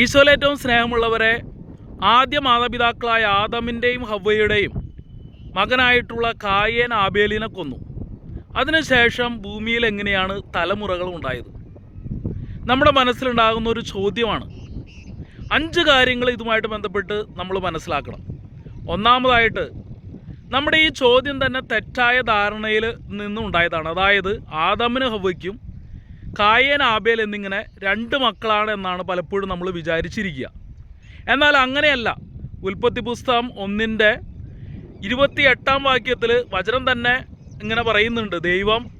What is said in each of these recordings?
ഈശോയിൽ ഏറ്റവും സ്നേഹമുള്ളവരെ ആദ്യ മാതാപിതാക്കളായ ആദമിന്റെയും ഹവ്വയുടെയും മകനായിട്ടുള്ള കായേൻ ആബേലിനെ കൊന്നു. അതിനുശേഷം ഭൂമിയിൽ എങ്ങനെയാണ് തലമുറകൾ ഉണ്ടായത്? നമ്മുടെ മനസ്സിലുണ്ടാകുന്ന ഒരു ചോദ്യമാണ്. അഞ്ച് കാര്യങ്ങൾ ഇതുമായിട്ട് ബന്ധപ്പെട്ട് നമ്മൾ മനസ്സിലാക്കണം. ഒന്നാമതായിട്ട് നമ്മുടെ ഈ ചോദ്യം തന്നെ തെറ്റായ ധാരണയിൽ നിന്നുണ്ടായതാണ് അതായത് ആദമിന് ഹവയ്ക്കും കായേൻ ആബേൽ എന്നിങ്ങനെ രണ്ട് മക്കളാണ് എന്നാണ് പലപ്പോഴും നമ്മൾ വിചാരിച്ചിരിക്കുക. എന്നാൽ അങ്ങനെയല്ല. ഉൽപ്പത്തി പുസ്തകം ഒന്നിന്റെ ഇരുപത്തി എട്ടാം വാക്യത്തിൽ വചനം തന്നെ ഇങ്ങനെ പറയുന്നുണ്ട്. ദൈവം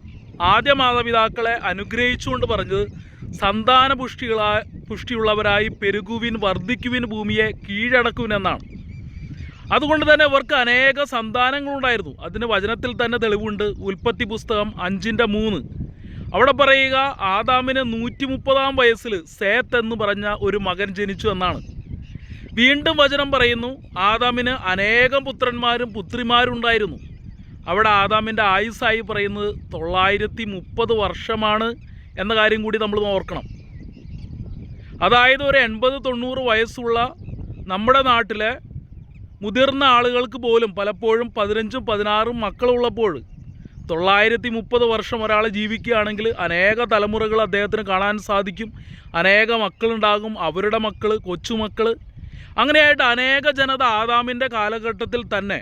ആദ്യ മാതാപിതാക്കളെ അനുഗ്രഹിച്ചുകൊണ്ട് പറഞ്ഞത് സന്താന പുഷ്ടികളാ പുഷ്ടിയുള്ളവരായി പെരുകുവിൻ വർദ്ധിക്കുവിൻ ഭൂമിയെ കീഴടക്കുവിൻ എന്നാണ്. അതുകൊണ്ട് തന്നെ ഇവർക്ക് അനേക സന്താനങ്ങളുണ്ടായിരുന്നു. അതിന് വചനത്തിൽ തന്നെ തെളിവുണ്ട്. ഉൽപ്പത്തി പുസ്തകം അഞ്ചിന്റെ മൂന്ന്. അവിടെ പറയുക ആദാമിന് നൂറ്റി മുപ്പതാം വയസ്സിൽ സേത്ത് എന്ന് പറഞ്ഞ ഒരു മകൻ ജനിച്ചു എന്നാണ്. വീണ്ടും വചനം പറയുന്നു ആദാമിന് അനേകം പുത്രന്മാരും പുത്രിമാരും ഉണ്ടായിരുന്നു അവിടെ ആദാമിന്റെ ആയുസ്സായി പറയുന്നത് തൊള്ളായിരത്തി മുപ്പത് വർഷമാണ് എന്ന കാര്യം കൂടി നമ്മൾ ഓർക്കണം. അതായത് ഒരു എൺപത് തൊണ്ണൂറ് വയസ്സുള്ള നമ്മുടെ നാട്ടിലെ മുതിർന്ന ആളുകൾക്ക് പോലും പലപ്പോഴും പതിനഞ്ചും പതിനാറും മക്കളുള്ളപ്പോൾ തൊള്ളായിരത്തി മുപ്പത് വർഷം ഒരാൾ ജീവിക്കുകയാണെങ്കിൽ അനേക തലമുറകൾ അദ്ദേഹത്തിന് കാണാൻ സാധിക്കും. അനേക മക്കളുണ്ടാകും. അവരുടെ മക്കൾ കൊച്ചുമക്കൾ അങ്ങനെയായിട്ട് അനേക ജനത ആദാമിന്റെ കാലഘട്ടത്തിൽ തന്നെ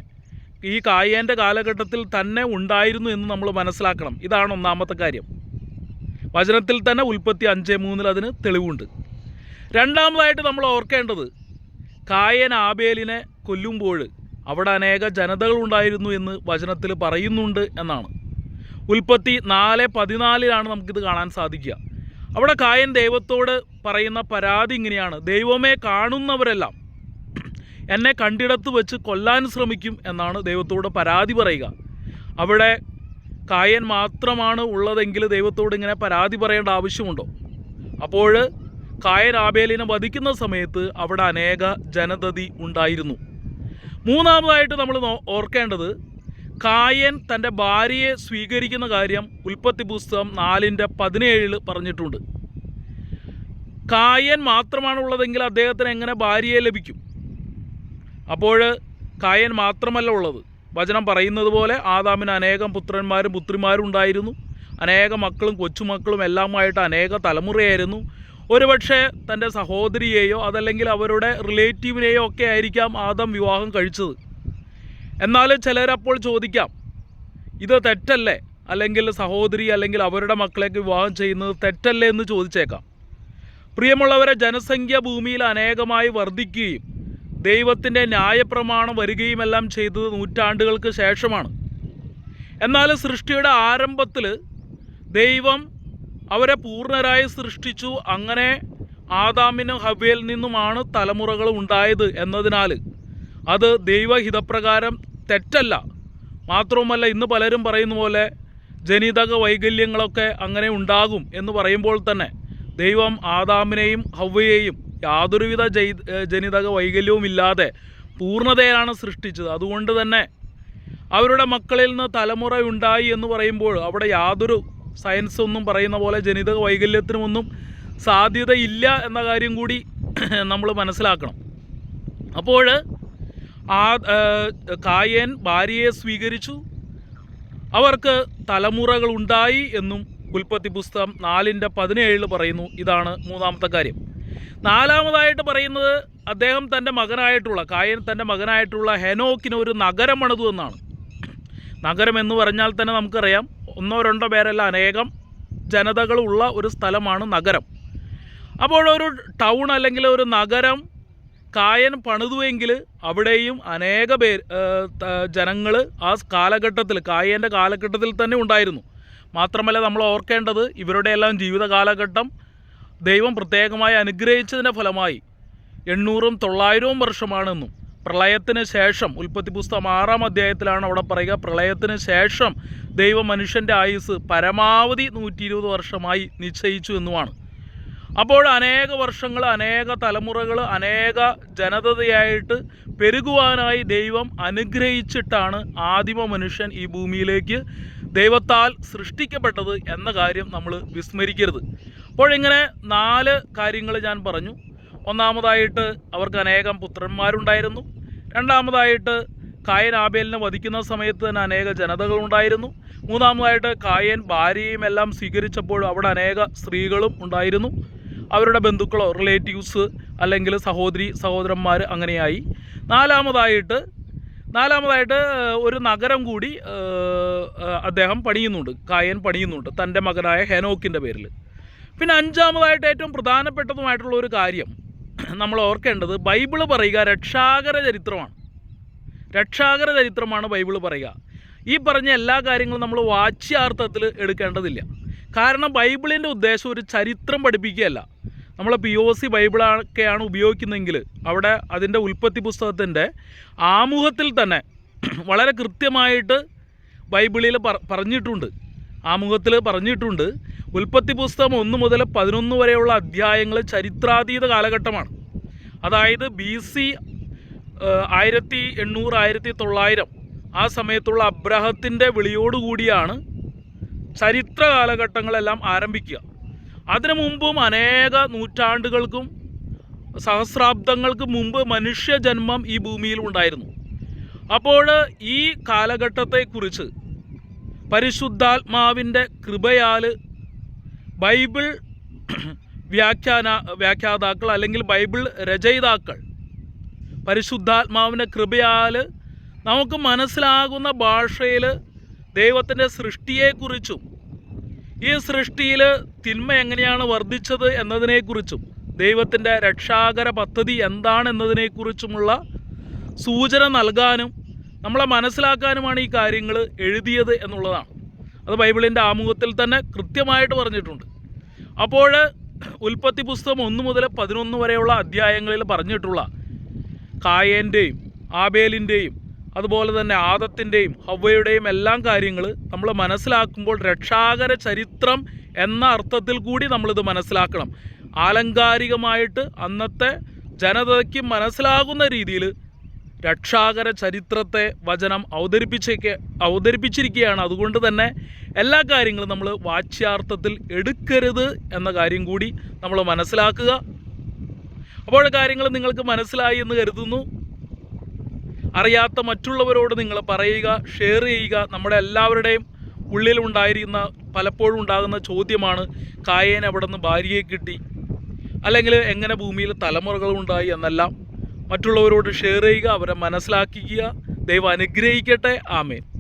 ഈ കായേന്റെ കാലഘട്ടത്തിൽ തന്നെ ഉണ്ടായിരുന്നു എന്ന് നമ്മൾ മനസ്സിലാക്കണം. ഇതാണ് ഒന്നാമത്തെ കാര്യം. വചനത്തിൽ തന്നെ ഉൽപ്പത്തി അഞ്ച് മൂന്നിൽ അതിന് തെളിവുണ്ട്. രണ്ടാമതായിട്ട് നമ്മൾ ഓർക്കേണ്ടത് കായൻ ആബേലിനെ കൊല്ലുമ്പോൾ അവിടെ അനേക ജനതകളുണ്ടായിരുന്നു എന്ന് വചനത്തിൽ പറയുന്നുണ്ട് എന്നാണ്. ഉൽപ്പത്തി നാല് പതിനാലിലാണ് നമുക്കിത് കാണാൻ സാധിക്കുക. അവിടെ കായൻ ദൈവത്തോട് പറയുന്ന പരാതി ഇങ്ങനെയാണ്. ദൈവമേ കാണുന്നവരെല്ലാം എന്നെ കണ്ടിടത്ത് വെച്ച് കൊല്ലാൻ ശ്രമിക്കും എന്നാണ് ദൈവത്തോട് പരാതി പറയുക. അവിടെ കായൻ മാത്രമാണ് ഉള്ളതെങ്കിൽ ദൈവത്തോട് ഇങ്ങനെ പരാതി പറയേണ്ട ആവശ്യമുണ്ടോ? അപ്പോൾ കായൻ ആബേലിനെ വധിക്കുന്ന സമയത്ത് അവിടെ അനേക ജനതതി ഉണ്ടായിരുന്നു. മൂന്നാമതായിട്ട് നമ്മൾ ഓർക്കേണ്ടത് കായൻ തന്റെ ഭാര്യയെ സ്വീകരിക്കുന്ന കാര്യം ഉൽപ്പത്തി പുസ്തകം നാലിന്റെ പതിനേഴിൽ പറഞ്ഞിട്ടുണ്ട്. കായൻ മാത്രമാണ് ഉള്ളതെങ്കിൽ അദ്ദേഹത്തിന് എങ്ങനെ ഭാര്യയെ ലഭിക്കും? അപ്പോൾ കായൻ മാത്രമല്ല ഉള്ളത്. വചനം പറയുന്നത് പോലെ ആദാമിന് അനേകം പുത്രന്മാരും പുത്രിമാരും ഉണ്ടായിരുന്നു. അനേക മക്കളും കൊച്ചുമക്കളും എല്ലാമായിട്ട് അനേക തലമുറയായിരുന്നു. ഒരുപക്ഷെ തന്റെ സഹോദരിയെയോ അതല്ലെങ്കിൽ അവരുടെ റിലേറ്റീവിനെയോ ഒക്കെ ആയിരിക്കാം ആദം വിവാഹം കഴിച്ചത്. എന്നാലും ചിലരപ്പോൾ ചോദിക്കാം ഇത് തെറ്റല്ലേ? അല്ലെങ്കിൽ സഹോദരി അല്ലെങ്കിൽ അവരുടെ മക്കളേക്ക് വിവാഹം ചെയ്യുന്നത് തെറ്റല്ലേ എന്ന് ചോദിച്ചേക്കാം. പ്രിയമുള്ളവരെ ജനസംഖ്യ ഭൂമിയിൽ അനേകമായി വർദ്ധിക്കുകയും ദൈവത്തിന്റെ ന്യായപ്രമാണം വരികയുമെല്ലാം ചെയ്തത് നൂറ്റാണ്ടുകൾക്ക് ശേഷമാണ്. എന്നാൽ സൃഷ്ടിയുടെ ആരംഭത്തിൽ ദൈവം അവരെ പൂർണരായി സൃഷ്ടിച്ചു. അങ്ങനെ ആദാമിനും ഹവ്യയിൽ നിന്നുമാണ് തലമുറകൾ ഉണ്ടായത് എന്നതിനാൽ അത് ദൈവഹിതപ്രകാരം തെറ്റല്ല. മാത്രവുമല്ല ഇന്ന് പലരും പറയുന്ന പോലെ ജനിതക വൈകല്യങ്ങളൊക്കെ അങ്ങനെ ഉണ്ടാകും എന്ന് പറയുമ്പോൾ തന്നെ ദൈവം ആദാമിനെയും ഹവ്വയെയും യാതൊരുവിധ ജൈ ജനിതക വൈകല്യവും ഇല്ലാതെ പൂർണതയിലാണ് സൃഷ്ടിച്ചത്. അതുകൊണ്ട് തന്നെ അവരുടെ മക്കളിൽ നിന്ന് തലമുറ ഉണ്ടായി എന്ന് പറയുമ്പോൾ അവിടെ യാതൊരു സയൻസ് ഒന്നും പറയുന്ന പോലെ ജനിതക വൈകല്യത്തിനുമൊന്നും സാധ്യതയില്ല എന്ന കാര്യം കൂടി നമ്മൾ മനസ്സിലാക്കണം. അപ്പോൾ ആ കായേൻ ഭാര്യയെ സ്വീകരിച്ചു. അവർക്ക് തലമുറകൾ ഉണ്ടായി എന്നും ഉൽപ്പത്തി പുസ്തകം നാലിന്റെ പതിനേഴിൽ പറയുന്നു. ഇതാണ് മൂന്നാമത്തെ കാര്യം. നാലാമതായിട്ട് പറയുന്നത് അദ്ദേഹം തന്റെ മകനായിട്ടുള്ള കായൻ തന്റെ മകനായിട്ടുള്ള ഹെനോക്കിന് ഒരു നഗരം പണിതു എന്നാണ്. നഗരം എന്ന് പറഞ്ഞാൽ തന്നെ നമുക്കറിയാം ഒന്നോ രണ്ടോ പേരല്ല അനേകം ജനതകളുള്ള ഒരു സ്ഥലമാണ് നഗരം. അപ്പോൾ ഒരു ടൗൺ അല്ലെങ്കിൽ ഒരു നഗരം കായൻ പണിതുവെങ്കിൽ അവിടെയും അനേക പേർ ജനങ്ങൾ ആ കാലഘട്ടത്തിൽ കായന്റെ കാലഘട്ടത്തിൽ തന്നെ ഉണ്ടായിരുന്നു. മാത്രമല്ല നമ്മൾ ഓർക്കേണ്ടത് ഇവരുടെ എല്ലാം ജീവിത കാലഘട്ടം ദൈവം പ്രത്യേകമായി അനുഗ്രഹിച്ചതിന്റെ ഫലമായി എണ്ണൂറും തൊള്ളായിരവും വർഷമാണെന്നും. പ്രളയത്തിന് ശേഷം ഉൽപ്പത്തി പുസ്തകം ആറാം അധ്യായത്തിലാണ് അവിടെ പറയുക പ്രളയത്തിന് ശേഷം ദൈവം മനുഷ്യന്റെ ആയുസ് പരമാവധി നൂറ്റി വർഷമായി നിശ്ചയിച്ചു എന്നുമാണ്. അപ്പോൾ അനേക വർഷങ്ങൾ അനേക തലമുറകൾ അനേക ജനതയായിട്ട് പെരുകുവാനായി ദൈവം അനുഗ്രഹിച്ചിട്ടാണ് ആദിമ മനുഷ്യൻ ഈ ഭൂമിയിലേക്ക് ദൈവത്താൽ സൃഷ്ടിക്കപ്പെട്ടത് എന്ന കാര്യം നമ്മൾ വിസ്മരിക്കരുത്. അപ്പോൾ ഇങ്ങനെ നാല് കാര്യങ്ങൾ ഞാൻ പറഞ്ഞു. ഒന്നാമതായിട്ട് അവർക്ക് അനേകം പുത്രന്മാരുണ്ടായിരുന്നു. രണ്ടാമതായിട്ട് കായൻ ആബേലിനെ വധിക്കുന്ന സമയത്ത് തന്നെ അനേക ജനതകളുണ്ടായിരുന്നു. മൂന്നാമതായിട്ട് കായൻ ഭാര്യയും എല്ലാം സ്വീകരിച്ചപ്പോൾ അവിടെ അനേക സ്ത്രീകളും ഉണ്ടായിരുന്നു. അവരുടെ ബന്ധുക്കളോ റിലേറ്റീവ്സ് അല്ലെങ്കിൽ സഹോദരി സഹോദരന്മാർ അങ്ങനെയായി. നാലാമതായിട്ട് നാലാമതായിട്ട് ഒരു നഗരം കൂടി അദ്ദേഹം പണിയുന്നുണ്ട്. കായൻ പണിയുന്നുണ്ട്. തന്റെ മകനായ ഹെനോക്കിന്റെ പേരിൽ. പിന്നെ അഞ്ചാമതായിട്ട് ഏറ്റവും പ്രധാനപ്പെട്ടതുമായിട്ടുള്ള ഒരു കാര്യം നമ്മൾ ഓർക്കേണ്ടത് ബൈബിൾ പറയുക രക്ഷാകര ചരിത്രമാണ്. രക്ഷാകര ചരിത്രമാണ് ബൈബിൾ പറയുക. ഈ പറഞ്ഞ എല്ലാ കാര്യങ്ങളും നമ്മൾ വാച്യാർത്ഥത്തിൽ എടുക്കേണ്ടതില്ല. കാരണം ബൈബിളിന്റെ ഉദ്ദേശം ഒരു ചരിത്രം പഠിപ്പിക്കുകയല്ല. നമ്മൾ പി ഒ സി ബൈബിളൊക്കെയാണ് ഉപയോഗിക്കുന്നതെങ്കിൽ അവിടെ അതിന്റെ ഉൽപ്പത്തി പുസ്തകത്തിന്റെ ആമുഖത്തിൽ തന്നെ വളരെ കൃത്യമായിട്ട് ബൈബിളിൽ പറ- പറഞ്ഞിട്ടുണ്ട്. ആമുഖത്തിൽ പറഞ്ഞിട്ടുണ്ട്. ഉൽപ്പത്തി പുസ്തകം ഒന്ന് മുതൽ പതിനൊന്ന് വരെയുള്ള അധ്യായങ്ങൾ ചരിത്രാതീത കാലഘട്ടമാണ്. അതായത് ബി സി ആയിരത്തി എണ്ണൂറ് ആയിരത്തി തൊള്ളായിരം ആ സമയത്തുള്ള അബ്രഹത്തിന്റെ വിളിയോടുകൂടിയാണ് ചരിത്ര കാലഘട്ടങ്ങളെല്ലാം ആരംഭിക്കുക. അതിനു മുമ്പും അനേക നൂറ്റാണ്ടുകൾക്കും സഹസ്രാബ്ദങ്ങൾക്ക് മുമ്പ് മനുഷ്യജന്മം ഈ ഭൂമിയിൽ ഉണ്ടായിരുന്നു. അപ്പോൾ ഈ കാലഘട്ടത്തെക്കുറിച്ച് പരിശുദ്ധാത്മാവിന്റെ കൃപയാൽ ബൈബിൾ വ്യാഖ്യാന വ്യാഖ്യാതാക്കൾ അല്ലെങ്കിൽ ബൈബിൾ രചയിതാക്കൾ പരിശുദ്ധാത്മാവിന്റെ കൃപയാൽ നമുക്ക് മനസ്സിലാകുന്ന ഭാഷയിൽ ദൈവത്തിന്റെ സൃഷ്ടിയെക്കുറിച്ചും ഈ സൃഷ്ടിയിൽ തിന്മ എങ്ങനെയാണ് വർദ്ധിച്ചത് എന്നതിനെക്കുറിച്ചും ദൈവത്തിന്റെ രക്ഷാകര പദ്ധതി എന്താണെന്നതിനെക്കുറിച്ചുമുള്ള സൂചന നൽകാനും നമ്മളെ മനസ്സിലാക്കാനുമാണ് ഈ കാര്യങ്ങൾ എഴുതിയത് എന്നുള്ളതാണ്. അത് ബൈബിളിന്റെ ആമുഖത്തിൽ തന്നെ കൃത്യമായിട്ട് പറഞ്ഞിട്ടുണ്ട്. അപ്പോൾ ഉൽപ്പത്തി പുസ്തകം ഒന്ന് മുതൽ പതിനൊന്ന് വരെയുള്ള അധ്യായങ്ങളിൽ പറഞ്ഞിട്ടുള്ള കായേന്റെയും ആബേലിന്റെയും അതുപോലെ തന്നെ ആദത്തിന്റെയും ഹവ്വയുടെയും എല്ലാം കാര്യങ്ങൾ നമ്മൾ മനസ്സിലാക്കുമ്പോൾ രക്ഷാകര ചരിത്രം എന്ന അർത്ഥത്തിൽ കൂടി നമ്മളിത് മനസ്സിലാക്കണം. ആലങ്കാരികമായിട്ട് അന്നത്തെ ജനതയ്ക്ക് മനസ്സിലാകുന്ന രീതിയിൽ രക്ഷാകര ചരിത്രത്തെ വചനം അവതരിപ്പിച്ചേക്ക് അവതരിപ്പിച്ചിരിക്കുകയാണ്. അതുകൊണ്ട് തന്നെ എല്ലാ കാര്യങ്ങളും നമ്മൾ വാച്യാർത്ഥത്തിൽ എടുക്കരുത് എന്ന കാര്യം കൂടി നമ്മൾ മനസ്സിലാക്കുക. അപ്പോൾ കാര്യങ്ങൾ നിങ്ങൾക്ക് മനസ്സിലായി എന്ന് കരുതുന്നു. അറിയാത്ത മറ്റുള്ളവരോട് നിങ്ങൾ പറയുക ഷെയർ ചെയ്യുക. നമ്മുടെ എല്ലാവരുടെയും ഉള്ളിലുണ്ടായിരുന്ന പലപ്പോഴും ഉണ്ടാകുന്ന ചോദ്യമാണ് കായേൻ അവിടെ നിന്ന് ഭാര്യയെ കിട്ടി? അല്ലെങ്കിൽ എങ്ങനെ ഭൂമിയിൽ തലമുറകളുണ്ടായി എന്നെല്ലാം മറ്റുള്ളവരോട് ഷെയർ ചെയ്യുക അവരെ മനസ്സിലാക്കിക്കുക. ദൈവം അനുഗ്രഹിക്കട്ടെ. ആമേൻ.